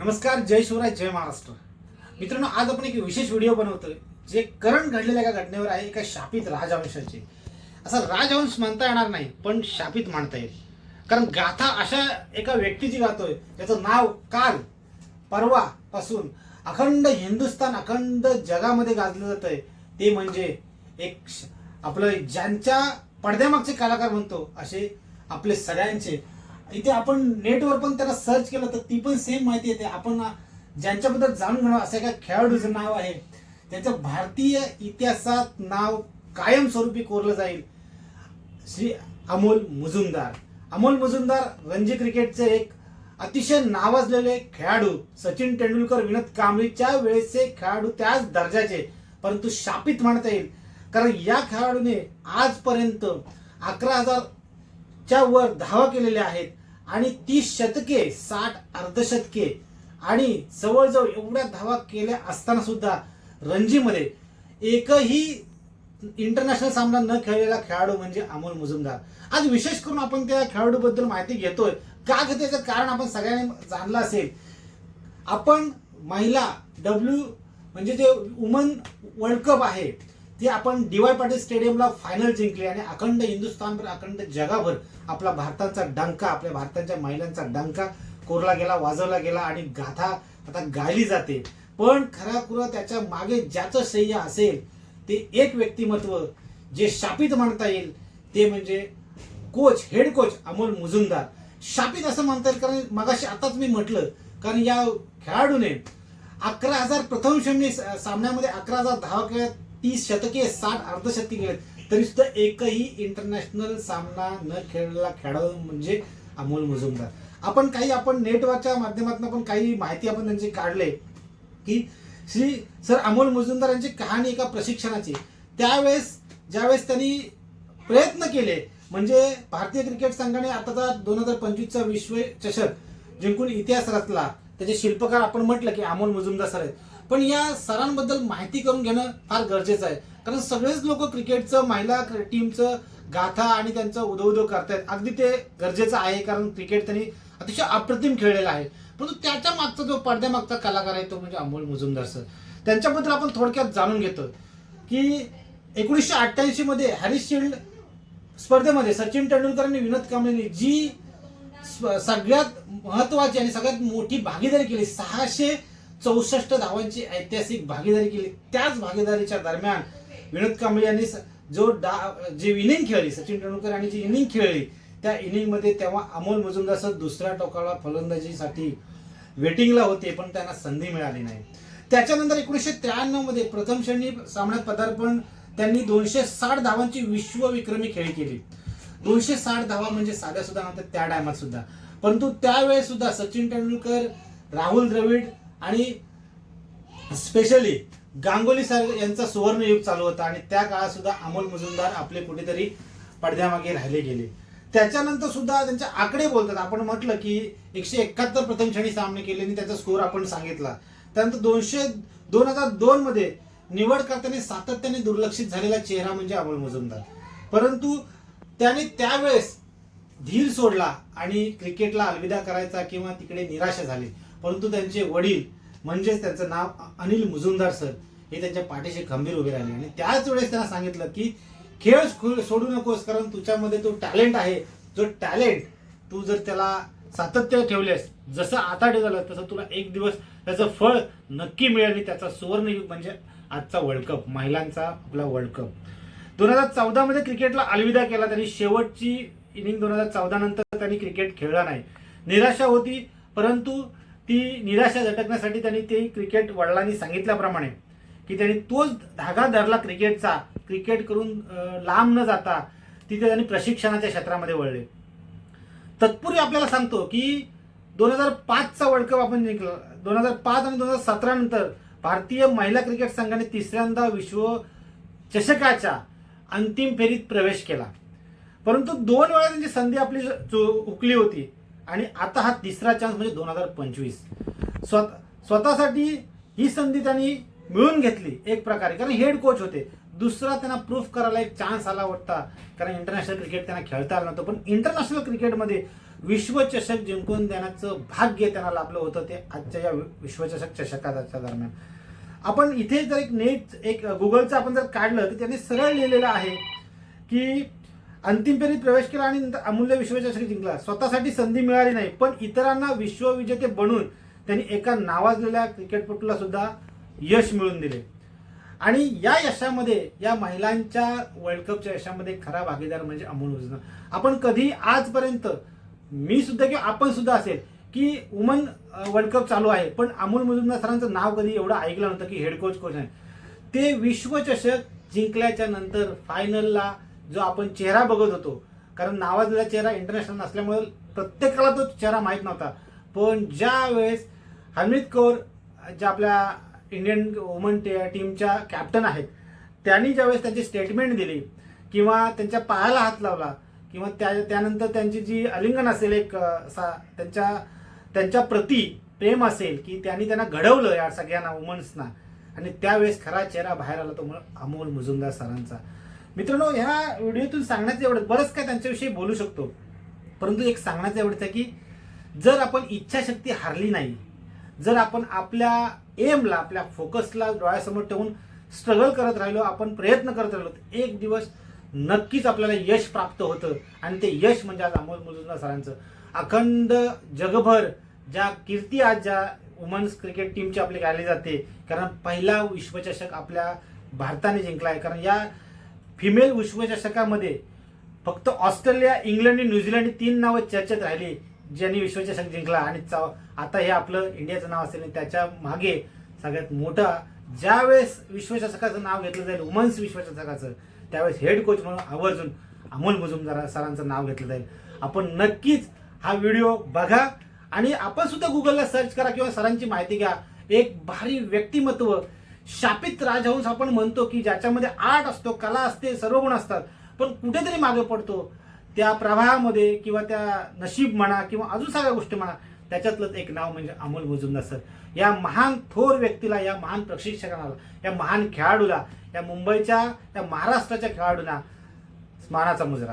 नमस्कार जय शिवराय जय महाराष्ट्र. मित्रांनो आज आपण एक विशेष व्हिडिओ बनवतोय जे करंट घडलेल्या एका घटनेवर आहे एका शापित राजवंशाचे. असा राजवंश म्हणता येणार नाही पण शापित म्हणता येईल. कारण गाथा अशा एका व्यक्तीची गातोय त्याचं नाव काल परवा पासून अखंड हिंदुस्थान अखंड जगामध्ये गाजलं जात आहे ते म्हणजे एक श- आपलं ज्यांच्या पडद्यामागचे कलाकार म्हणतो असे आपले सगळ्यांचे इथे आपण नेटवर पण त्याला सर्च केलं तर ती पण सेम माहिती येते. आपण ज्यांच्याबद्दल जाणून घेणार असं एका खेळाडूचं नाव आहे. त्याचं भारतीय इतिहासात नाव कायमस्वरूपी कोरलं जाईल. श्री अमोल मुजुमदार. अमोल मुजुमदार रणजी क्रिकेटचे एक अतिशय नावाजलेले खेळाडू. सचिन तेंडुलकर विनोद कांबळीच्या वेळेचे खेळाडू त्याच दर्जाचे परंतु शापित म्हणता येईल. कारण या खेळाडूने आजपर्यंत अकरा हजारच्या वर धावा केलेल्या आहेत. आणि तीस शतके साठ अर्धशतके आणि जवळजवळ एवढ्या धावा केल्या असताना सुद्धा रणजीमध्ये एकही इंटरनॅशनल सामना न खेळलेला खेळाडू म्हणजे अमोल मुजुमदार. आज विशेष करून आपण त्या खेळाडूबद्दल माहिती घेतोय. का घेतोय कारण आपण सगळ्यांनी जाणलं असेल. आपण महिला डब्ल्यू म्हणजे जे वुमन वर्ल्ड कप आहे ते आपण डीवाय पाटील स्टेडियमला फायनल जिंकले आणि अखंड हिंदुस्थानभर अखंड जगाभर आपला भारताचा डंका आपल्या भारताच्या महिलांचा डंका कोरला गेला वाजवला गेला आणि गाथा आता गायली जाते. पण खराखुरा त्याच्यामागे ज्याचं श्रेय असेल ते एक व्यक्तिमत्व जे शापित म्हणता येईल ते म्हणजे coach head coach Amol Muzumdar. शापित असं म्हणता येईल कारण मगाशी आताच मी म्हटलं कारण या खेळाडूने अकरा हजार प्रथम श्रेणी सामन्यामध्ये अकरा हजार धावा खेळत तीस शतके साठ अर्धशतके केले तरी सुद्धा एकही इंटरनॅशनल सामना न खेळलेला खेळाडू म्हणजे अमोल मुजुमदार. आपण काही आपण नेटवरच्या माध्यमातून आपण काही माहिती आपण त्यांची काढले की श्री सर अमोल मुजुमदार यांची कहाणी एका प्रशिक्षणाची. त्यावेळेस ज्यावेळेस त्यांनी प्रयत्न केले म्हणजे भारतीय क्रिकेट संघाने आताचा दोन हजार पंचवीसचा विश्वचषक जिंकून इतिहास रचला. त्याचे शिल्पकार आपण म्हटलं की अमोल मुजुमदार सर आहेत. पण या सरांबद्दल माहिती करून घेणं फार गरजेचं आहे. कारण सगळेच लोक क्रिकेटचं महिला टीमचं गाथा आणि त्यांचं उदो करतायत. अगदी ते गरजेचं आहे कारण क्रिकेट त्यांनी अतिशय अप्रतिम खेळलेला आहे. परंतु त्याच्या मागचा जो पडद्यामागचा कलाकार आहे तो म्हणजे अमोल मुजुमदार सर. त्यांच्याबद्दल आपण थोडक्यात जाणून घेतो की एकोणीसशे अठ्ठ्याऐंशी मध्ये हॅरिस शिल्ड स्पर्धेमध्ये सचिन तेंडुलकर आणि विनोद कांबळेंनी जी सगळ्यात महत्वाची आणि सगळ्यात मोठी भागीदारी केली सहाशे चौसष्ट धावांची ऐतिहासिक भागीदारी केली. त्याच भागीदारीच्या दरम्यान विनोद कांबळे यांनी स- जो डा जे इनिंग खेळली सचिन तेंडुलकर यांनी जी इनिंग खेळली त्या इनिंगमध्ये तेव्हा अमोल मुजुमदार दुसऱ्या टोकाला फलंदाजीसाठी वेटिंगला होते पण त्यांना संधी मिळाली नाही. त्याच्यानंतर एकोणीसशे त्र्याण्णवमध्ये प्रथम श्रेणी सामन्यात पदार्पण त्यांनी दोनशे साठ धावांची विश्वविक्रमी खेळी केली. दोनशे साठ धावा म्हणजे साध्या सुद्धा नव्हत्या त्या टायमात सुद्धा. परंतु त्यावेळेस सुद्धा सचिन तेंडुलकर राहुल द्रविड आणि स्पेशली गांगुली सर यांचा सुवर्ण युग चालू होता आणि त्या काळात सुद्धा अमोल मुजुमदार आपले कुठेतरी पडद्यामागे राहिले गेले. त्याच्यानंतर सुद्धा त्यांचे आकडे बोलतात. आपण म्हटलं की एकशे एकाहत्तर प्रथम श्रेणी सामने केले आणि त्याचा स्कोर आपण सांगितला. त्यानंतर दोनशे दोन हजार दोन मध्ये निवड करताना सातत्याने दुर्लक्षित झालेला चेहरा म्हणजे अमोल मुजुमदार. परंतु त्याने त्यावेळेस धीर सोडला आणि क्रिकेटला अलविदा करायचा किंवा तिकडे निराशा झाली. परंतु त्यांचे वडील म्हणजेच त्यांचं नाव अनिल मुजुमदार सर हे त्यांच्या पाठीशी खंबीर उभे राहिले. आणि त्याच वेळेस त्यांना सांगितलं की खेळ सोडू नकोस कारण तुझ्यामध्ये तो टॅलेंट आहे. जो टॅलेंट तू जर त्याला सातत्य ठेवलेस जसं आता झालं तसं तुला एक दिवस त्याचं फळ नक्की मिळेल. आणि त्याचा सुवर्णयुग म्हणजे आजचा वर्ल्ड कप महिलांचा आपला वर्ल्ड कप दोन हजार चौदामध्ये क्रिकेटला अलविदा केला. त्यांनी शेवटची इनिंग दोन हजार चौदा नंतर त्यांनी क्रिकेट खेळला नाही. निराशा होती परंतु ती निराशा झटकण्यासाठी त्यांनी ते क्रिकेट वडिलांनी सांगितल्याप्रमाणे की त्यांनी तोच धागा धरला क्रिकेटचा. क्रिकेट करून लांब न जाता तिथे त्यांनी प्रशिक्षणाच्या क्षेत्रामध्ये वळले. तत्पूर्वी आपल्याला सांगतो की दोन हजार पाचचा वर्ल्ड कप आपण जिंकला. दोन हजार पाच आणि दोन हजार सतरा नंतर भारतीय महिला क्रिकेट संघाने तिसऱ्यांदा विश्व चषकाच्या अंतिम फेरीत प्रवेश केला. परंतु दोन वेळा त्यांची संधी आपली चो हुकली होती. आणि आता हा तिसरा चान्स म्हणजे दोन हजार पंचवीस. स्वतः स्वतःसाठी ही संधी त्यांनी मिळून घेतली एक प्रकारे. कारण हेड कोच होते. दुसरा त्यांना प्रूफ करायला एक चान्स आला वाटता. कारण इंटरनॅशनल क्रिकेट त्यांना खेळता आलं नव्हतं. पण इंटरनॅशनल क्रिकेटमध्ये विश्वचषक जिंकून देण्याचं भाग्य त्यांना लाभलं होतं ते आजच्या या विश्वचषक चषकाच्या दरम्यान. आपण इथे जर एक नेट एक गुगलचं आपण जर काढलं तर त्यांनी सरळ लिहिलेलं आहे की अंतिम फेरीत प्रवेश केला आणि नंतर अमूल्य विश्वचषक जिंकला. स्वतःसाठी संधी मिळाली नाही पण इतरांना विश्वविजेते बनून त्यांनी एका नावाजलेल्या क्रिकेटपटूला सुद्धा यश मिळवून दिले. आणि या यशामध्ये या महिलांच्या वर्ल्ड कपच्या यशामध्ये खरा भागीदार म्हणजे अमोल मुजुमदार आपण कधी आजपर्यंत मी सुद्धा किंवा आपण सुद्धा असेल की वुमन वर्ल्ड कप चालू आहे पण अमोल मुजुमदार सरांचं नाव कधी एवढं ऐकलं नव्हतं की हेड कोच कोच आहे. ते विश्वचषक जिंकल्याच्या नंतर फायनलला जो आपण चेहरा बघत होतो. कारण नावाजलेला चेहरा इंटरनॅशनल नसल्यामुळे प्रत्येकाला तो चेहरा माहीत नव्हता. पण ज्या वेळेस हरमीत कौर ज्या आपल्या इंडियन वुमन टीमच्या कॅप्टन आहेत त्यांनी ज्यावेळेस त्यांची स्टेटमेंट दिली किंवा त्यांच्या पायाला हात लावला किंवा त्या त्यानंतर त्यांची जी अलिंगन असेल एक सा त्यांच्या त्यांच्या प्रती प्रेम असेल की त्यांनी त्यांना घडवलं या सगळ्यांना वुमन्सना आणि त्यावेळेस खरा चेहरा बाहेर आला तो अमोल मुजुमदार सरांचा. मित्रांनो ह्या व्हिडिओतून सांगण्याचं एवढं बरंच काय त्यांच्याविषयी बोलू शकतो. परंतु एक सांगण्याचं एवढंच आहे की जर आपण इच्छाशक्ती हारली नाही जर आपण आपल्या एमला आपल्या फोकसला डोळ्यासमोर ठेवून स्ट्रगल करत राहिलो आपण प्रयत्न करत राहिलो तर एक दिवस नक्कीच आपल्याला यश प्राप्त होतं. आणि ते यश म्हणजे आज अमोल मुजुमदार सरांचं. अखंड जगभर ज्या कीर्ती आज ज्या वुमन्स क्रिकेट टीमची आपली गायली जाते कारण पहिला विश्वचषक आपल्या भारताने जिंकला आहे कारण या फिमेल विश्वचषकामध्ये फक्त ऑस्ट्रेलिया इंग्लंड आणि न्यूझीलंड ही तीन नावं चर्चेत राहिली ज्यांनी विश्वचषक जिंकला. आणि चा- आता हे आपलं इंडियाचं नाव असेल आणि त्याच्यामागे सगळ्यात मोठा ज्यावेळेस विश्वचषकाचं नाव घेतलं जाईल वुमन्स विश्वचषकाचं त्यावेळेस हेड कोच म्हणून आवर्जून अमोल मुजुमदार सरांचं नाव घेतलं जाईल. आपण नक्कीच हा व्हिडिओ बघा आणि आपण सुद्धा गुगलला सर्च करा किंवा सरांची माहिती घ्या. एक भारी व्यक्तिमत्व शापित राजहंस आपण म्हणतो की ज्याच्यामध्ये आर्ट असतो कला असते सर्व गुण असतात. पण कुठेतरी मागे पडतो. त्या प्रवाहामध्ये किंवा त्या नशीब म्हणा किंवा अजून सगळ्या गोष्टी म्हणा त्याच्यातलंच एक नाव म्हणजे अमोल मुजुमदार सर. या महान थोर व्यक्तीला या महान प्रशिक्षकाला या महान खेळाडूला या मुंबईच्या या महाराष्ट्राच्या खेळाडूंना स्मानाचा मुजरा.